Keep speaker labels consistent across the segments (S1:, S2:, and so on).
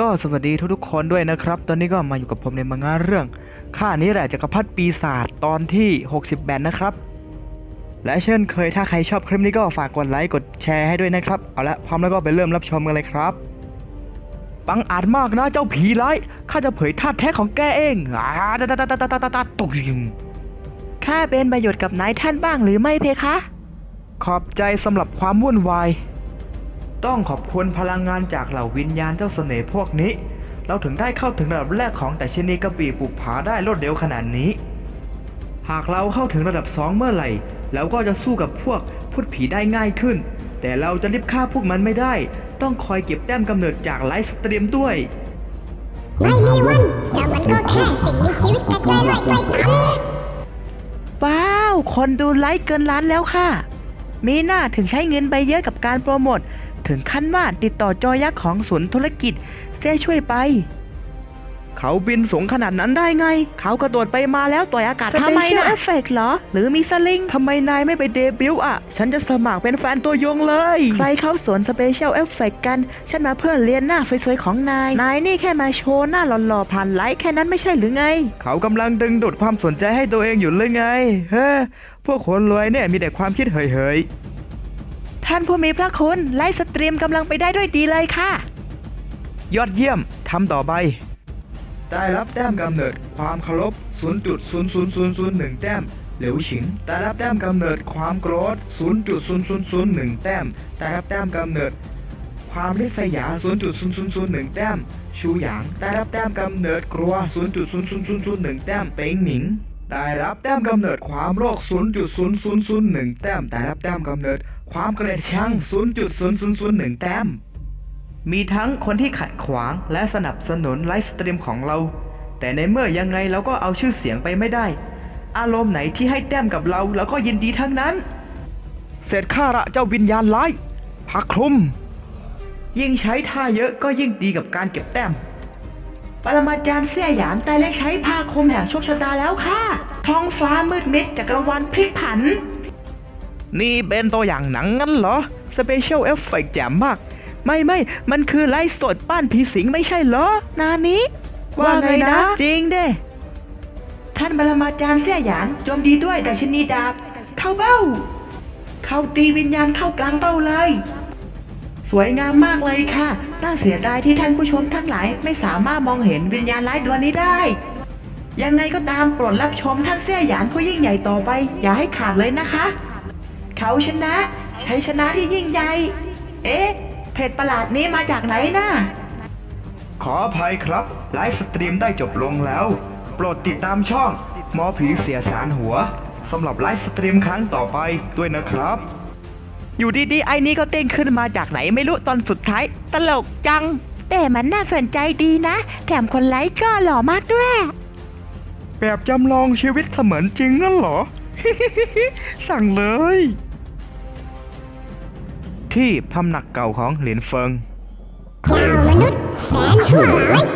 S1: ก็สวัสดีทุกๆคนด้วยนะครับ ตอนนี้ก็มาอยู่กับผมในมังงะเรื่องข้านี้แหละจักรพรรดิปีศาจตอนที่ 68 นะครับ และเช่นเคยถ้าใครชอบคลิปนี้ก็ฝากกดไลค์กดแชร์ให้ด้วยนะครับ เอาละพร้อมแล้วก็ไปเริ่มรับชมกันเลยครับ ปังอาจมากนะเจ้าผีร้ายข้าจะเผยท่าแท้ของแกเองอาตาตาตาตาตาตาตาตุกยิม
S2: ข้าเป็นประโยชน์กับนายท่านบ้างหรือไม่เพคะ
S1: ขอบใจสำหรับความวุ่นวาย ต้องขอบคุณพลังงานจากเหล่าวิญญาณเจ้าเสน่ห์พวกนี้ เราถึงได้เข้าถึงระดับแรกของแต่ชนีกระบี่ปุบผาได้รวดเร็วขนาดนี้ หากเราเข้าถึงระดับสองเมื่อไหร่เราก็จะสู้กับพวกพูดผีได้ง่ายขึ้น แต่เราจะรีบฆ่าพวกมันไม่ได้ ต้องคอยเก็บแต้มกำเนิดจากไลฟ์สตรีมด้วย
S3: ไม่มีวันแต่มันก็แค่สิ่งมีชีวิตกระจายไล่ไกลกัน
S2: ว้าว คนดูไลค์เกินล้านแล้วค่ะ มีหน้าถึงใช้เงินไปเยอะกับการโปรโมท ถึงขั้นว่าติดต่อจอยักษ์ของศูนย์ธุรกิจเสียช่วยไป
S1: เขาบินสูงขนาดนั้นได้ไง
S2: เขากระโดดไปมาแล้วต่อยอากาศ
S1: ทำไม
S2: Special
S1: น่ะ
S2: Effect เหรอ หรือมีสลิง
S1: ทำไมนายไม่ไปเดบิวต์อะ ฉันจะสมัครเป็นแฟนตัวยงเลย
S2: ใครเข้าสวนสเปเชียลเอฟเฟกกัน ฉันมาเพื่อเรียนหน้าสวยๆของนาย นายนี่แค่มาโชว์หน้าหล่อๆผ่านไลค์แค่นั้นไม่ใช่หรือไง
S1: เขากำลังดึงดูดความสนใจให้ตัวเองอยู่เลยไง เฮ้พวกคนรวยเนี่ยมีแต่ความคิดเฮย
S2: ท่านผู้มีพระคุณไลฟ์สตรีมกำลังไปได้ด้วยดีเลยค่ะ
S1: ยอดเยี่ยมทำต่อไป ได้รับแต้มกำเนิดความเคารพ0.00001 แต้ม เหลวฉิงได้รับแต้มกำเนิดความโกรธ 0.0001 แต้ม ได้รับแต้มกำเนิด ความริษยา 0.0001 แต้ม ชูหยาง ได้รับแต้มกำเนิดกลัว 0.0001 แต้ม เป่งหมิงได้รับแต้มกำเนิดความโรค 0.0001 แต้ม ได้รับแต้มกำเนิด ความเกลียดชัง 0.0001 แต้ม มีทั้งคนที่ขัดขวางและสนับสนุนไลฟ์สตรีมของเรา แต่ในเมื่อยังไงเราก็เอาชื่อเสียงไปไม่ได้ อารมณ์ไหนที่ให้แต้มกับเราเราก็ยินดีทั้งนั้น เสร็จข้าระเจ้าวิญญาณร้ายพักคลุม ยิ่งใช้ท่าเยอะก็ยิ่งดีกับการเก็บแต้ม
S2: ปรมาจารย์เสี่ยหยานแต่เล็กใช้ผ้าคลุมแห่งโชคชะตาแล้วค่ะ ท้องฟ้ามืดมิดจักรวาลพลิกผัน
S1: นี่เป็นตัวอย่างหนังงั้นเหรอ สเปเชียลเอฟเฟกต์แจ่มมาก ไม่ไม่ มันคือไลฟ์สดป้านผีสิงไม่ใช่เหรอ
S2: นานี้
S1: ว่าไงนะ
S2: จริงเด้ท่านปรมาจารย์เสี่ยหยานโจมดีด้วยแต่ชนีดาบ เข้าเบ้า เข้าตีวิญญาณเข้ากลางเบ้าเลย สวยงามมากเลยค่ะ น่าเสียดายที่ท่านผู้ชมทั้งหลายไม่สามารถมองเห็นวิญญาณร้ายตัวนี้ได้ ยังไงก็ตามโปรดรับชมท่านเสี่ยหยานผู้ยิ่งใหญ่ต่อไป อย่าให้ขาดเลยนะคะ เขาชนะชัยชนะที่ยิ่งใหญ่ เอ๊ะเพจประหลาดนี้มาจากไหนน่ะ
S1: ขออภัยครับ ไลฟ์สตรีมได้จบลงแล้ว โปรดติดตามช่องหมอผีเสียสารหัวสำหรับไลฟ์สตรีมครั้งต่อไปด้วยนะครับ
S2: อยู่ดีๆไอ้นี่ก็เต้นขึ้นมาจากไหนไม่รู้ตอนสุดท้าย ตลกจัง แต่มันน่าสนใจดีนะ แถมคนไลค์ก็หล่อมากด้วย
S1: แบบจำลองชีวิตเสมือนจริงนั่นเหรอ สั่งเลย ที่พำนักเก่าของหลินเฟิง
S3: เจ้ามนุษย์แสนชั่วร้าย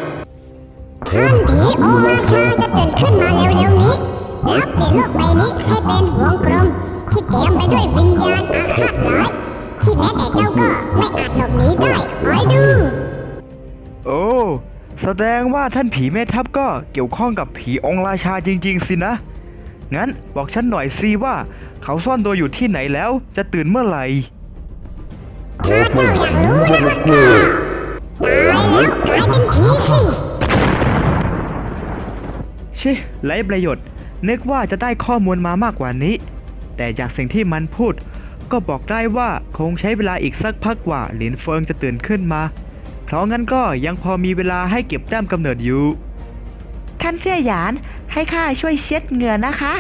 S3: ท่านผีโอมาชาจะตื่นขึ้นมาเร็วๆนี้แล้วเปลี่ยนโลกใบนี้ให้เป็นวงกลมที่เต็มไปด้วยวิญญาณอาฆาตร้ายที่แม้แต่เจ้าก็ไม่อาจหลบหนีได้คอยดู
S1: โอ้แสดงว่าท่านผีแม่ทัพก็เกี่ยวข้องกับผีองค์ราชาจริง ๆ สินะ งั้นบอกฉันหน่อยสิว่า เขาซ่อนตัวอยู่ที่ไหนแล้วจะตื่นเมื่อไหร่
S3: ถ้า เจ้าอยากรู้นะก็ตายแล้วกลายเป็นผีสิ
S1: ชิไร้ประโยชน์ นึกว่าจะได้ข้อมูลมามากกว่านี้ แต่จากสิ่งที่มันพูด ก็บอกได้ว่าคงใช้เวลาอีกสักพักกว่าหลินเฟิงจะตื่นขึ้นมา เพราะงั้นก็ยังพอมีเวลาให้เก็บแต้มกำเนิดอยู่
S2: ท่านเสี่ยหยานให้ข้าช่วยเช็ดเหงื่อนะคะ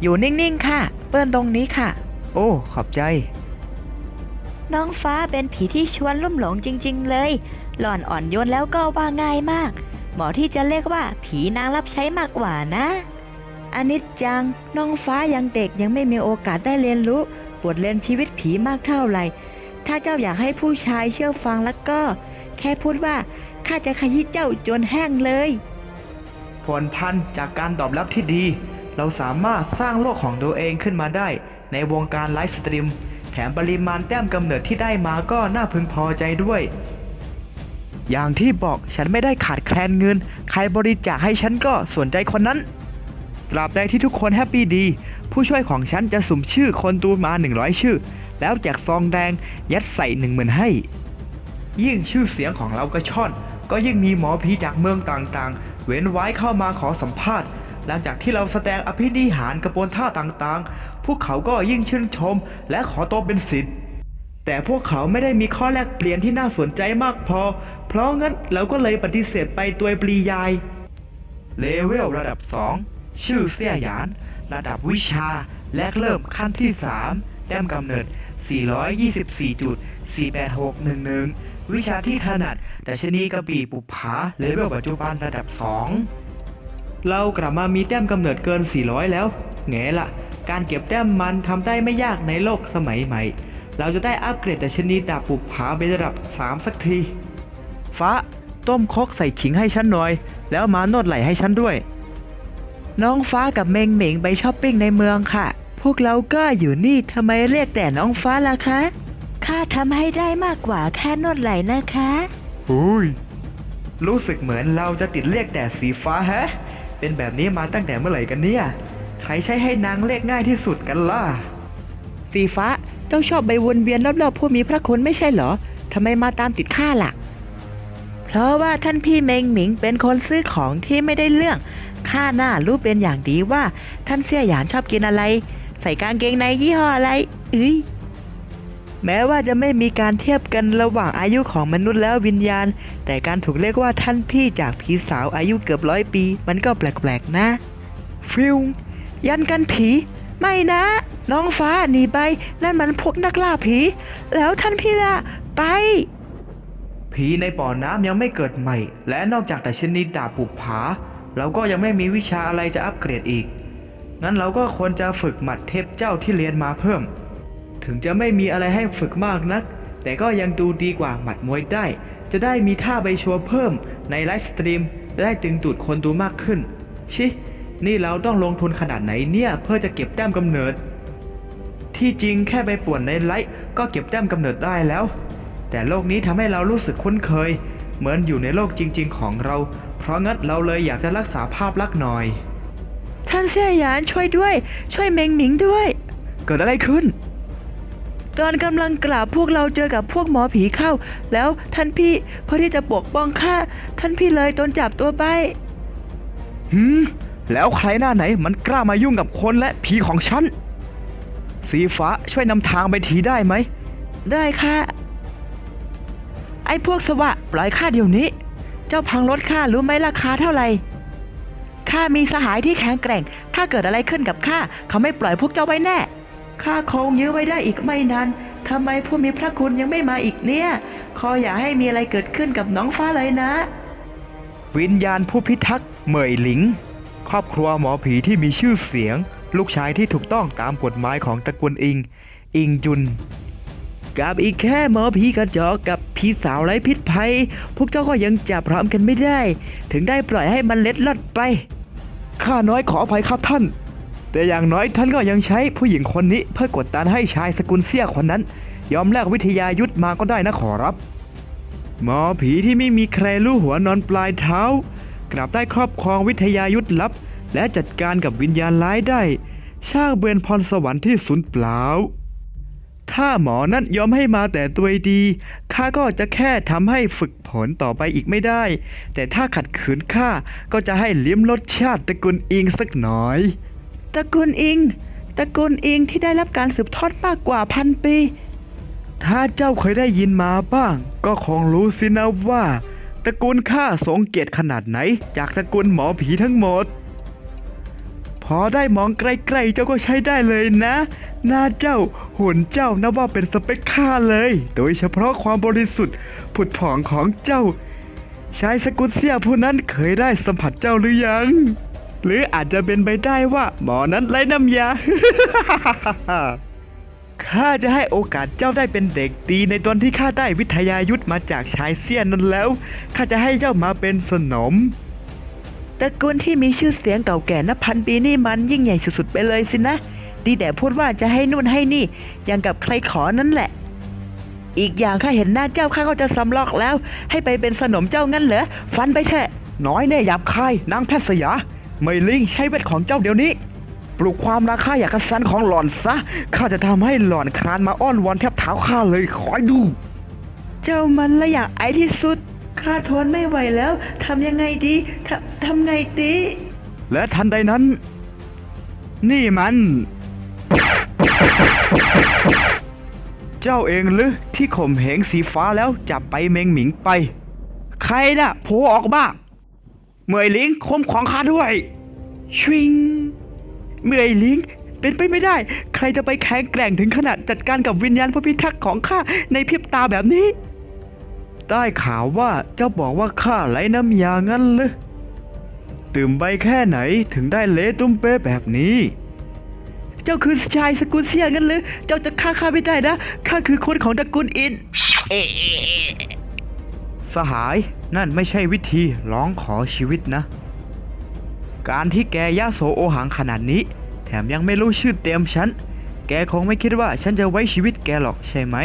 S2: อยู่นิ่งๆค่ะ เปื้อนตรงนี้ค่ะ
S1: โอ้ ขอบใจ
S4: น้องฟ้าเป็นผีที่ชวนลุ่มหลงจริง ๆ เลย หล่อนอ่อนโยนแล้วก็ว่าง่ายมาก หมอที่จะเรียกว่าผีนางรับใช้มากกว่านะอนิจจังน้องฟ้ายังเด็กยังไม่มีโอกาสได้เรียนรู้บทเรียนชีวิตผีมากเท่าไหร่ ถ้าเจ้าอยากให้ผู้ชายเชื่อฟังแล้วก็ แค่พูดว่าข้าจะขยี้เจ้าจนแห้งเลย
S1: ผลพันธุ์จากการตอบรับที่ดี เราสามารถสร้างโลกของตัวเองขึ้นมาได้ในวงการไลฟ์สตรีม แถมปริมาณแต้มกำเนิดที่ได้มาก็น่าพึงพอใจด้วย อย่างที่บอกฉันไม่ได้ขาดแคลนเงิน ใครบริจาคให้ฉันก็สนใจคนนั้นตราบใดที่ทุกคนแฮปปี้ดี ผู้ช่วยของฉันจะสุ่มชื่อคนตูมา 100 ชื่อ แล้วแจกซองแดงยัดใส่หนึ่งหมื่นให้ ยิ่งชื่อเสียงของเรากระช่อน ก็ยิ่งมีหมอผีจากเมืองต่างๆ เว้นไว้เข้ามาขอสัมภาษณ์ หลังจากที่เราแสดงอภินิหารกระบวนท่าต่างๆ พวกเขาก็ยิ่งชื่นชมและขอตัวเป็นศิษย์แต่พวกเขาไม่ได้มีข้อแลกเปลี่ยนที่น่าสนใจมากพอ เพราะงั้นเราก็เลยปฏิเสธไปตัวปรียาย เลเวลระดับ 2 ชื่อเสี่ยหยาน ระดับวิชาแรกเริ่มขั้นที่ 3 แต้มกำเนิด 424.48611 วิชาที่ถนัดแต่ชนีกระบี่ปุบผาเลเวลปัจจุบันระดับ 2 เรากลับมามีแต้มกำเนิดเกิน 400 แล้วแง่ละ การเก็บแต้มมันทำได้ไม่ยากในโลกสมัยใหม่ เราจะได้อัปเกรดแต่ชนีดาบปุบผาไประดับ 3 สักที ฟ้า ต้มคกใส่ขิงให้ฉันหน่อย แล้วมานวดไหล่ให้ฉันด้วย
S2: น้องฟ้ากับเมงเหม่งไปช้อปปิ้งในเมืองค่ะ พวกเราก็อยู่นี่ทำไมเรียกแต่น้องฟ้าล่ะคะ
S4: ข้าทำให้ได้มากกว่าแค่นวดไหล่นะคะ
S1: อุ้ยรู้สึกเหมือนเราจะติดเรียกแต่สีฟ้าแฮะ เป็นแบบนี้มาตั้งแต่เมื่อไหร่กันเนี่ย ใครใช้ให้นางเรียกง่ายที่สุดกันล่ะ
S2: สีฟ้าเจ้าชอบไปวนเวียนรอบๆผู้มีพระคุณไม่ใช่เหรอทำไมมาตามติดข้าล่ะ เพราะว่าท่านพี่เมงหมิงเป็นคนซื้อของที่ไม่ได้เรื่อง ข้าหน่ารู้เป็นอย่างดีว่าท่านเสี่ยหยานชอบกินอะไร ใส่กางเกงในยี่ห้ออะไรเอ้ยแม้ว่าจะไม่มีการเทียบกันระหว่างอายุของมนุษย์แล้ววิญญาณ แต่การถูกเรียกว่าท่านพี่จากผีสาวอายุเกือบร้อยปี มันก็แปลกๆนะ ฟิว ยันกันผี ไม่นะ น้องฟ้าหนีไปนั่นมันพวกนักล่าผี แล้วท่านพี่ล่ะไป
S1: ผีในป่อน้ำยังไม่เกิดใหม่ และนอกจากแต่ชนิดดาบปุบผา เราก็ยังไม่มีวิชาอะไรจะอัปเกรดอีก งั้นเราก็ควรจะฝึกหมัดเทพเจ้าที่เรียนมาเพิ่ม ถึงจะไม่มีอะไรให้ฝึกมากนัก แต่ก็ยังดูดีกว่าหมัดมวยได้ จะได้มีท่าใบชัวเพิ่มในไลฟ์สตรีม จะได้ตึงดูดคนดูมากขึ้น ชิ นี่เราต้องลงทุนขนาดไหนเนี่ยเพื่อจะเก็บแต้มกำเนิด ที่จริงแค่ไปป่วนในไลฟ์ก็เก็บแต้มกำเนิดได้แล้ว แต่โลกนี้ทำให้เรารู้สึกคุ้นเคย เหมือนอยู่ในโลกจริง ๆ ของเรา เพราะงั้นเราเลยอยากจะรักษาภาพลักษณ์หน่อย
S2: ท่านเสี่ยหยานช่วยด้วย ช่วยเมงหมิงด้วย
S1: เกิดอะไรขึ้น
S2: ตอนกำลังกราบพวกเราเจอกับพวกหมอผีเข้า แล้วท่านพี่เพื่อที่จะปกป้องข้าท่านพี่เลยโดนจับตัวไป
S1: หืม แล้วใครหน้าไหนมันกล้ามายุ่งกับคนและผีของฉัน สีฟ้าช่วยนำทางไปทีได้ไหม
S2: ได้ค่ะ ไอ้พวกสวะปล่อยข้าเดี๋ยวนี้ เจ้าพังรถข้ารู้ไหมราคาเท่าไหร่ ข้ามีสหายที่แข็งแกร่ง ถ้าเกิดอะไรขึ้นกับข้าเขาไม่ปล่อยพวกเจ้าไว้แน่ ข้าคงยื้อไว้ได้อีกไม่นานทำไมผู้มีพระคุณยังไม่มาอีกเนี่ย ขออย่าให้มีอะไรเกิดขึ้นกับน้องฟ้าเลยนะ
S1: วิญญาณผู้พิทักษ์เหมยหลิง ครอบครัวหมอผีที่มีชื่อเสียง ลูกชายที่ถูกต้องตามกฎหมายของตระกูลอิง อิงจุน
S2: กับอีกแค่หมอผีกระจอกกับผีสาวไร้พิษภัย พวกเจ้าก็ยังจับพร้อมกันไม่ได้ ถึงได้ปล่อยให้มันเล็ดลอดไป
S1: ข้าน้อยขออภัยครับท่าน แต่อย่างน้อยท่านก็ยังใช้ผู้หญิงคนนี้เพื่อกดดันให้ชายสกุลเสี้ยคนนั้น ยอมแลกวิทยายุทธมาก็ได้นะขอรับ หมอผีที่ไม่มีใครรู้หัวนอนปลายเท้า กลับได้ครอบครองวิทยายุทธลับ และจัดการกับวิญญาณร้ายได้ ช่างเบือนพรสวรรค์ที่สูญเปล่า ถ้าหมอนั้นยอมให้มาแต่ตัวดี ข้าก็จะแค่ทำให้ฝึกผลต่อไปอีกไม่ได้ แต่ถ้าขัดขืนข้าก็จะให้ลิ้มรสชาติตระกุลอิงสักหน่อย
S2: ตระกูลอิง ตระกูลอิงที่ได้รับการสืบทอดมากกว่าพันปี
S1: ถ้าเจ้าเคยได้ยินมาบ้าง ก็คงรู้สินะว่า ตระกูลข้าทรงเกียรติขนาดไหน จากตระกูลหมอผีทั้งหมด พอได้มองใกล้ๆเจ้าก็ใช้ได้เลยนะ หน้าเจ้าหุ่นเจ้านับว่าเป็นสเปคข้าเลย โดยเฉพาะความบริสุทธิ์ผุดผ่องของเจ้าชายสกุลเสียผู้นั้นเคยได้สัมผัสเจ้าหรือยัง หรืออาจจะเป็นไปได้ว่าหมอนั้นไร้น้ำยา ข้าจะให้โอกาสเจ้าได้เป็นเด็กดีในตอนที่ข้าได้วิทยายุทธมาจากชายเสี้ยนนั้นแล้ว ข้าจะให้เจ้ามาเป็นสนม
S2: ตระกูลที่มีชื่อเสียงเก่าแก่นับพันปีนี่มันยิ่งใหญ่สุดๆไปเลยสินะ ดีแต่พูดว่าจะให้นู่นให้นี่อย่างกับใครขอนั่นแหละ อีกอย่างข้าเห็นหน้าเจ้าข้าก็จะสำลอกแล้ว ให้ไปเป็นสนมเจ้างั้นเหรอ ฟันไปเถอะ
S1: น้อยแน่หยาบคายนางแพทย์สยา ไม่ลิงใช้เวทของเจ้าเดี๋ยวนี้ ปลุกความราคาอยากกระสันของหล่อนซะ ข้าจะทำให้หล่อนคลานมาอ้อนวอนแทบเท้าข้าเลยคอยดู
S2: เจ้ามันละอย่างไอที่สุด ข้าทนไม่ไหวแล้วทำยังไงดีทำทำไงดี
S1: และทันใดนั้น นี่มัน เจ้าเองหรือที่ข่มเหงสีฟ้าแล้วจับไปเมงหมิงไป ใครน่ะโผล่ออกบ้างเมื่อยลิงคมของข้าด้วย
S2: ชวิง เมื่อยลิงเป็นไปไม่ได้ ใครจะไปแข็งแกร่งถึงขนาดจัดการกับวิญญาณผู้พิทักษ์ของข้าในเพริบตาแบบนี้
S1: ได้ข่าวว่าเจ้าบอกว่าข้าไหลน้ำยางั้นหรือตื่มใบแค่ไหนถึงได้เละตุ้มเป๊ะแบบนี้
S2: เจ้าคือชายสกุลเซียงั้นหรือเจ้าจะฆ่าข้าไม่ได้นะข้าคือคนของตระกูลอิน
S1: สหายนั่นไม่ใช่วิธีร้องขอชีวิตนะ การที่แกย่าโสโอหังขนาดนี้ แถมยังไม่รู้ชื่อเต็มฉัน แกคงไม่คิดว่าฉันจะไว้ชีวิตแกหรอกใช่ไหม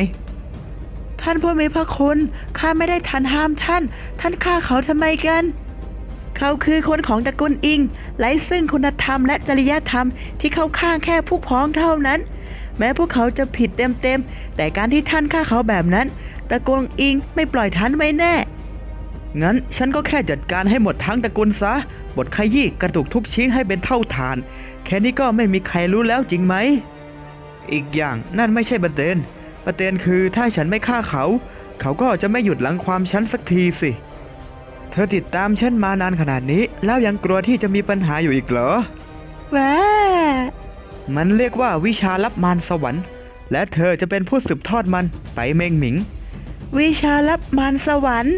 S2: ท่านผู้มีพระคุณข้าไม่ได้ทันห้ามท่าน ท่านฆ่าเขาทำไมกัน เขาคือคนของตระกูลอิงไร้ซึ่งคุณธรรมและจริยธรรมที่เข้าข้างแค่พวกพ้องเท่านั้น แม้พวกเขาจะผิดเต็มๆแต่การที่ท่านฆ่าเขาแบบนั้นตระกูลอิงไม่ปล่อยท่านไว้แน่
S1: งั้นฉันก็แค่จัดการให้หมดทั้งตระกูลซะ บทขยี้กระตุกทุกชิ้นให้เป็นเท่าฐาน แค่นี้ก็ไม่มีใครรู้แล้วจริงไหม อีกอย่างนั่นไม่ใช่ประเด็น ประเด็นคือถ้าฉันไม่ฆ่าเขา เขาก็จะไม่หยุดหลังความฉันสักทีสิ เธอติดตามฉันมานานขนาดนี้ แล้วยังกลัวที่จะมีปัญหาอยู่อีกเหรอ
S2: ว้า
S1: มันเรียกว่าวิชาลับมารสวรรค์ และเธอจะเป็นผู้สืบทอดมันไตเมงหมิง
S2: วิชาลับมารสวรรค์